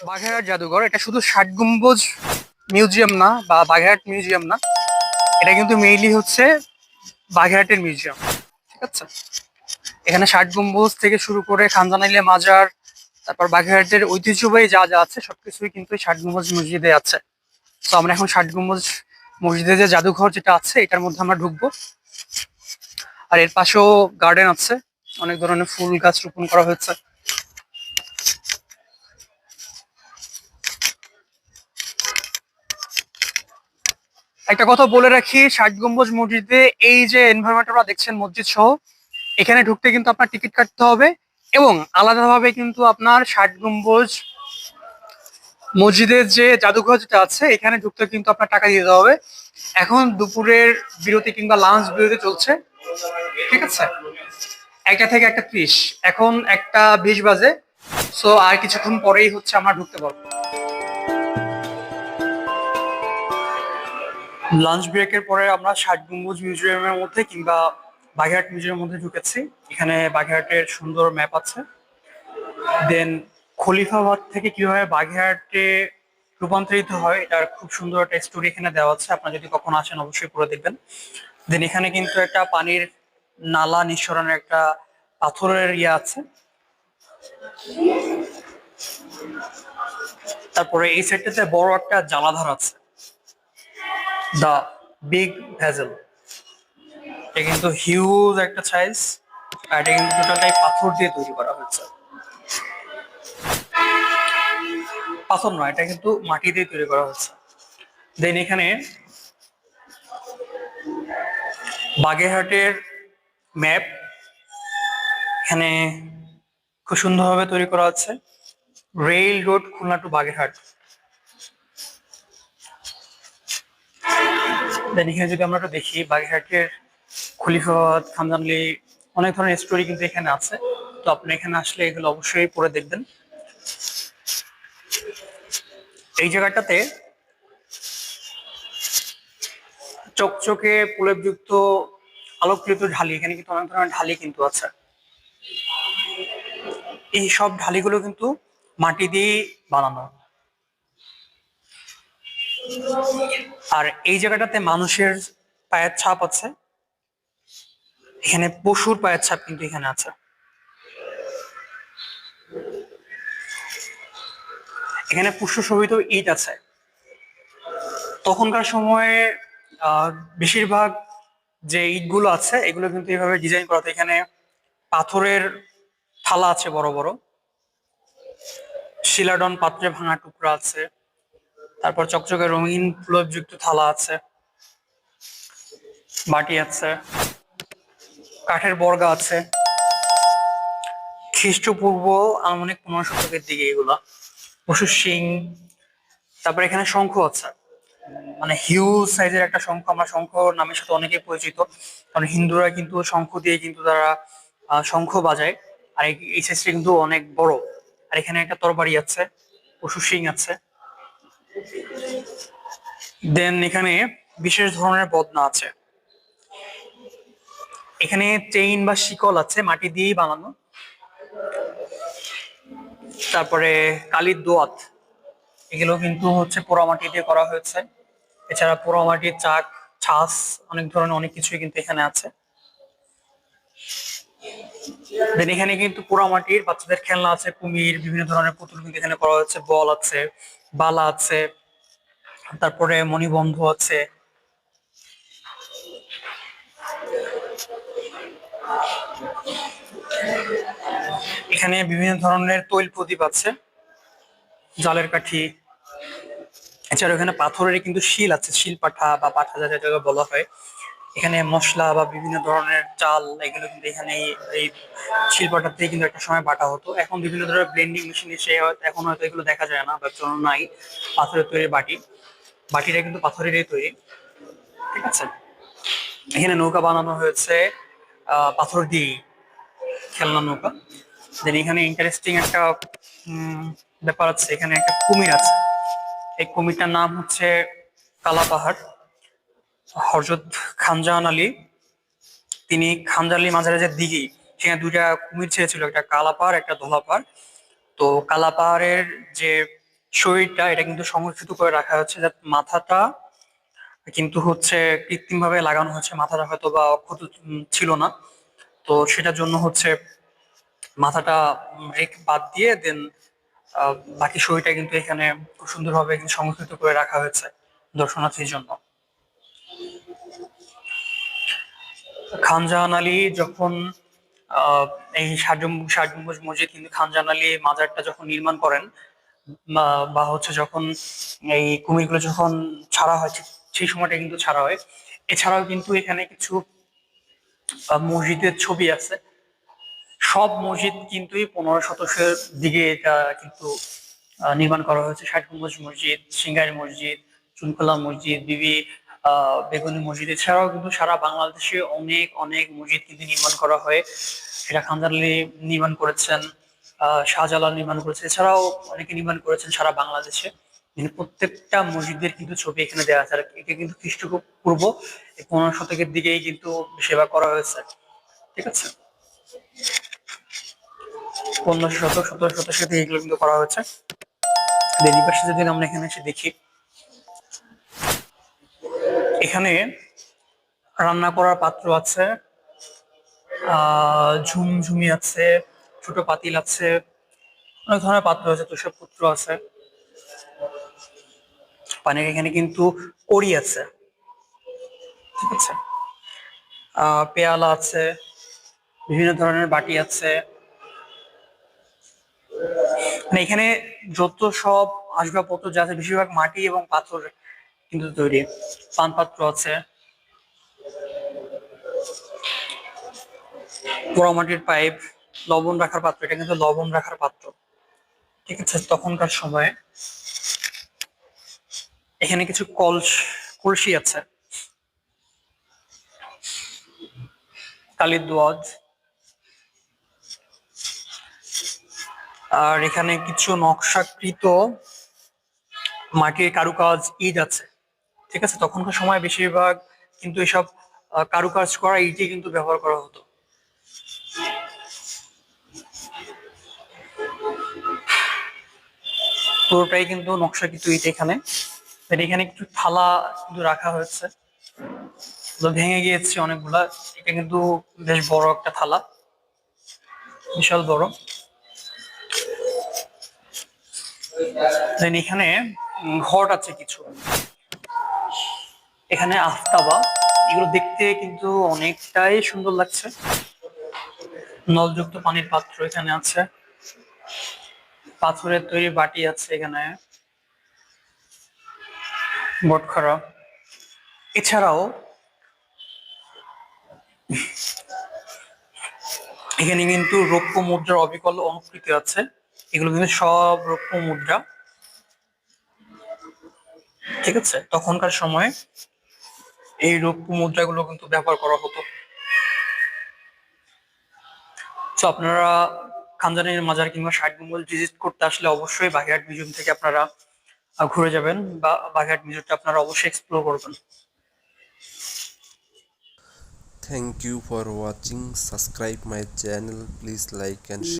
বাঘেরহাট জাদুঘর, এটা শুধু ষাট গম্বুজ মিউজিয়াম না বা বাঘেরহাট মিউজিয়াম না, এটা কিন্তু মেইনলি হচ্ছে বাঘেরহাটের মিউজিয়াম ঠিক আছে? এখানে ষাট গম্বুজ থেকে শুরু করে খানজানাইলে মাজার, তারপর বাঘেরহাটের ঐতিহ্যবাহী যা যা আছে, সবকিছুই কিন্তু ষাট গম্বুজ মসজিদে আছে। তো আমরা এখন ষাট গম্বুজ মসজিদে যে জাদুঘর যেটা আছে, এটার মধ্যে আমরা ঢুকবো। আর এর পাশেও গার্ডেন আছে, অনেক ধরনের ফুল গাছ রোপণ করা হয়েছে। একটা কথা বলে রাখি, ষাট গম্বুজ মসজিদে এই যে এনভায়রনমেন্ট দেখছেন মসজিদ সহ, এখানে ঢুকতে কিন্তু আপনার টিকিট কাটতে হবে এবং আলাদাভাবে কিন্তু আপনার ষাট গম্বুজ মসজিদের যে জাদুঘর যেটা আছে, এখানে ঢুকতে কিন্তু আপনার টাকা দিতে হবে। এখন দুপুরের বিরতি কিংবা লাঞ্চ বিরতি চলছে, ঠিক আছে? একটা থেকে একটা ত্রিশ, এখন একটা বিশ বাজে সো আর কিছুক্ষণ পরেই হচ্ছে আমরা ঢুকতে পারব। লাঞ্চ ব্রেকের পরে আমরা ষাট গম্বুজ মিউজিয়ামের মধ্যে কিংবা বাগেরহাট মিউজিয়ামের মধ্যে ঢুকেছি। এখানে বাগেরহাটের সুন্দর ম্যাপ আছে। দেন খলিফাবাদ থেকে কীভাবে বাগেরহাটে রূপান্তরিত হয়, এটার খুব সুন্দর একটা স্টোরি এখানে দেওয়া আছে। আপনারা যদি কখনো আসেন, অবশ্যই পড়ে দেখবেন। দেন এখানে কিন্তু একটা পানির নালা নিঃসরণের একটা পাথরের ইয়ে আছে। তারপরে এই সাইডটাতে বড় একটা জ্বালাধার আছে। দা বিগ ভেজেল এটা কিন্তু হিউজ একটা সাইজ আর এটা কিন্তু টোটালটাই পাথর দিয়ে তৈরি করা হয়েছে। পাথর নয়, এটা কিন্তু মাটি দিয়ে তৈরি করা হয়েছে। দেন এখানে বাগেরহাটের ম্যাপ এখানে খুব সুন্দরভাবে তৈরি করা আছে। Rail road Khulna to Bagerhat. Then এখানে যদি আমরা দেখি, বাগেরহাটের খলিফাবাদ, খানজানলি, অনেক ধরনের স্টোরি কিন্তু এখানে আছে। তো আপনি এখানে আসলে এগুলো অবশ্যই পড়ে দেখবেন। এই জায়গাটাতে চকচকে প্রলেপযুক্ত আলোকযুক্ত ঢালি, এখানে কিন্তু অনেক ধরনের ঢালি কিন্তু আছে। এই সব ঢালিগুলো কিন্তু মাটি দিয়ে বানানো। আর এই জায়গাটাতে মানুষের পায়ের ছাপ আছে। এখানে পশুর পায়ের ছাপ কিন্তু এখানে আছে। এখানে পুষ্প সহিত ইট আছে। তখনকার সময়ে বেশিরভাগ যে ইটগুলো আছে, এগুলো কিন্তু এভাবে ডিজাইন করা এখানে পাথরের থালা আছে বড় বড়। শিলাডন পাত্রে ভাঙা টুকরা আছে। তারপর চকচকে রঙিন ফুলযুক্ত থালা আছে, বাটি আছে, কাঠের বর্গা আছে। খ্রিস্টপূর্ব আনুমানিক পনেরো শতকের দিকে এগুলা। পশুর শিং তারপর এখানে শঙ্খ আছে। মানে হিউজ সাইজের একটা শঙ্খ, আমরা শঙ্খ নামের সাথে অনেকেই পরিচিত। কারণ হিন্দুরা কিন্তু শঙ্খ দিয়ে কিন্তু তারা শঙ্খ বাজায়। আর এই- সাইজটা কিন্তু অনেক বড়। আর এখানে একটা তরবারি আছে পশু শিং আছে। দেন এখানে বিশেষ ধরনের বদনা আছে। এখানে চেইন বা শিকল আছে, মাটি দিয়েই বানানো। তারপরে কালির দোয়াত, এগুলো কিন্তু হচ্ছে পোড়ামাটি দিয়ে করা হয়েছে। এছাড়া পোড়ামাটির চাক ছাস অনেক ধরনের অনেক কিছুই কিন্তু এখানে আছে। দেন এখানে কিন্তু পোড়ামাটির বাচ্চাদের খেলনা আছে, কুমির, বিভিন্ন ধরনের পুতুল কিন্তু এখানে করা হয়েছে, বল আছে। বালা আছে, তারপরে মণিবন্ধ আছে। এখানে বিভিন্ন ধরনের তৈল প্রদীপ আছে, জালের কাঠি। এছাড়া এখানে পাথরের কিন্তু শিল আছে, শিল পাঠা বা পাঠা যা বলা হয়। এখানে মশলা বা বিভিন্ন ধরনের চাল, এগুলো কিন্তু এখানে এই- শিল্পটাতে কিন্তু একটা সময় বাটা হতো। এখন বিভিন্ন ধরনের ব্লেন্ডিং মেশিন এসে এখন হয়তো এগুলো দেখা যায় না বা চলন নাই, পাথরের তৈরি বাটি। বাটিটা কিন্তু পাথরেরই তৈরি। ঠিক আছে? এখানে নৌকা বানানো হয়েছে পাথর দিয়ে খেলনা নৌকা। দেন এখানে ইন্টারেস্টিং একটা ব্যাপার আছে। এখানে একটা কুমির আছে। এই কুমিরটার নাম হচ্ছে কালা পাহাড়। হরজত খানজাহান আলী, তিনি খানজাহান আলী মাঝারে যে দিঘি, সেখানে দুইটা কুমির ছেড়েছিল, একটা কালা পাহাড়, একটা ধোলা পাহাড়। তো কালা পাহাড়ের যে শরীরটা, এটা কিন্তু সংরক্ষিত করে রাখা হচ্ছে, যাতে মাথাটা কিন্তু হচ্ছে কৃত্রিম ভাবে লাগানো হচ্ছে, মাথাটা হয়তো বা অক্ষত ছিল না। তো সেটার জন্য হচ্ছে মাথাটা রেক বাদ দিয়ে দেন বাকি শরীরটা কিন্তু এখানে খুব সুন্দরভাবে সংরক্ষিত করে রাখা হয়েছে দর্শনার্থীর জন্য। খানজাহান আলী যখন এই ষাট মসজিদ কিন্তু খানজাহান আলী মাজারটা যখন নির্মাণ করেন, বা- হচ্ছে যখন এই কুমিরগুলো যখন ছাড়া হয় সেই সময়টা কিন্তু ছাড়া হয়। এছাড়াও কিন্তু এখানে কিছু মসজিদের ছবি আছে। সব মসজিদ কিন্তু পনেরো শতকের দিকে এটা কিন্তু নির্মাণ করা হয়েছে। ষাট মসজিদ সিঙ্গারি মসজিদ চুনকোলা মসজিদ, বিবি বেগুনি মসজিদ। এছাড়াও কিন্তু সারা বাংলাদেশে অনেক অনেক মসজিদ কিন্তু নির্মাণ করা হয়। সেটা খানজালি নির্মাণ করেছেন শাহজালাল নির্মাণ করেছে এছাড়াও অনেকে নির্মাণ করেছেন সারা বাংলাদেশে। কিন্তু প্রত্যেকটা মসজিদের কিন্তু ছবি এখানে দেওয়া আছে। আর এটা কিন্তু খ্রিস্টপূর্ব পনেরো শতকের দিকেই কিন্তু সেবা করা হয়েছে। ঠিক আছে? পনেরোশো শতক, সতেরো শতক থেকে এগুলো কিন্তু করা হয়েছে। দেবী পাশে যদি আমরা এখানে এসে দেখি এখানে রান্না করার পাত্র আছে ঝুমঝুমি আছে, ছোট পাতিল আছে, অনেক ধরনের পাত্র আছে, তুষার পুত্র আছে। পানির এখানে কিন্তু কড়ি আছে, ঠিক আছে? পেয়ালা আছে, বিভিন্ন ধরনের বাটি আছে। মানে এখানে যত সব আসবাবপত্র যা আছে, বেশিরভাগ মাটি এবং পাথর কিন্তু তৈরি। পান পাত্র আছে। পোড়ামাটির পাইপ, লবণ রাখার পাত্র। এটা কিন্তু লবণ রাখার পাত্র। ঠিক আছে, তখনকার সময়ে। এখানে কিছু কলস, কলসি আছে। কালির দোয়াজ। আর এখানে কিছু নকশাকৃত মাটির কারুকাজ, ইট আছে। ঠিক আছে, তখনকার সময় বেশিরভাগ কিন্তু এসব কারুকাজ করা ইটই কিন্তু ব্যবহার করা হতো। পুরোটাই কিন্তু নকশা কিন্তু ইট এখানে। এখানে কিছু থালা কিন্তু রাখা হয়েছে। ভেঙে গিয়েছে অনেকগুলা। এটা কিন্তু বেশ বড় একটা থালা। বিশাল বড়। দেন এখানে ঘট আছে কিছু। এখানে আফতাবা, এগুলো দেখতে কিন্তু অনেকটাই সুন্দর লাগছে। নলযুক্ত পানির পাত্র এখানে আছে। পাথরের তৈরি বাটি আছে এখানে। বটখরা এছাড়াও এখানে কিন্তু রৌপ্য মুদ্রার অবিকল অনুকৃতি আছে। এগুলো কিন্তু সব রৌপ্য মুদ্রা। ঠিক আছে? তখনকার সময়ে এই রৌপ্য মুদ্রাগুলো কিন্তু ব্যবহার করা হতো তো আপনারা খানজানের মাজার কিংবা ষাট গম্বুজ ভিজিট করতে আসলে অবশ্যই বাগেরহাট মিউজিয়াম থেকে আপনারা ঘুরে যাবেন বা বাগেরহাট মিউজিয়ামটা আপনারা অবশ্যই এক্সপ্লোর করবেন Thank you for watching. Subscribe my channel. Please like and share.